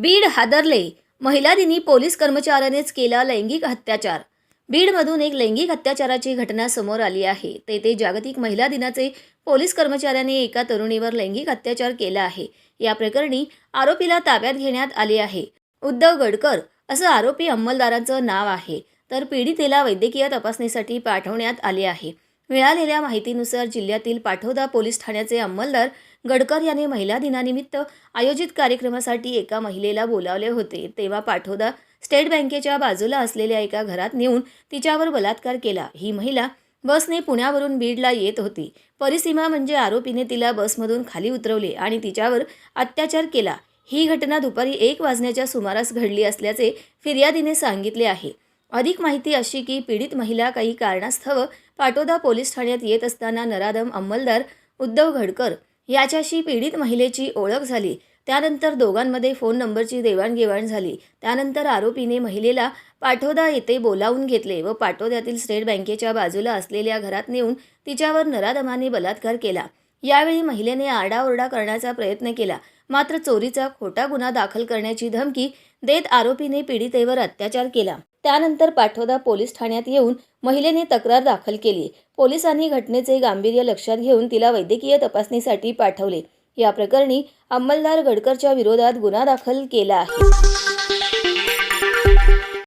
बीड हादरले. महिला दिनी पोलीस कर्मचाऱ्यानेच केला लैंगिक अत्याचार. बीडमधून एक लैंगिक अत्याचाराची घटना समोर आली आहे. तेथे जागतिक महिला दिनाचे पोलीस कर्मचाऱ्याने एका तरुणीवर लैंगिक अत्याचार केला आहे. या प्रकरणी आरोपीला ताब्यात घेण्यात आले आहे. उद्धव गडकर असं आरोपी अंमलदाराचं नाव आहे. तर पीडितेला वैद्यकीय तपासणीसाठी पाठवण्यात आले आहे. मिळालेल्या माहितीनुसार जिल्ह्यातील पाठोदा पोलीस ठाण्याचे अंमलदार गडकर याने महिला दिनानिमित्त आयोजित कार्यक्रमासाठी एका महिलेला बोलावले होते. तेव्हा पाठोदा स्टेट बँकेच्या बाजूला असलेल्या एका घरात नेऊन तिच्यावर बलात्कार केला. ही महिला बसने पुण्यावरून बीडला येत होती. परिसीमा म्हणजे आरोपीने तिला बसमधून खाली उतरवले आणि तिच्यावर अत्याचार केला. ही घटना दुपारी एक वाजण्याच्या सुमारास घडली असल्याचे फिर्यादीने सांगितले आहे. अधिक माहिती अशी की पीडित महिला काही कारणास्तव पाटोदा पोलीस ठाण्यात येत असताना नराधम अंमलदार उद्धव घडकर याच्याशी पीडित महिलेची ओळख झाली. त्यानंतर दोघांमध्ये फोन नंबरची देवाणघेवाण झाली. त्यानंतर आरोपीने महिलेला पाठोदा येथे बोलावून घेतले व पाठोद्यातील स्टेट बँकेच्या बाजूला असलेल्या घरात नेऊन तिच्यावर नराधमाने बलात्कार केला. यावेळी महिलेने आरडाओरडा करण्याचा प्रयत्न केला. मात्र चोरीचा खोटा गुन्हा दाखल करण्याची धमकी देत आरोपीने पीडितेवर अत्याचार केला. त्यानंतर पाठोदा पोलीस ठाण्यात येऊन महिलेने तक्रार दाखल केली. पोलिसांनी घटनेचे गांभीर्य लक्षात घेऊन तिला वैद्यकीय तपासणीसाठी पाठवले. या प्रकरणी अंमलदार गडकरच्या विरोधात गुन्हा दाखल केला आहे.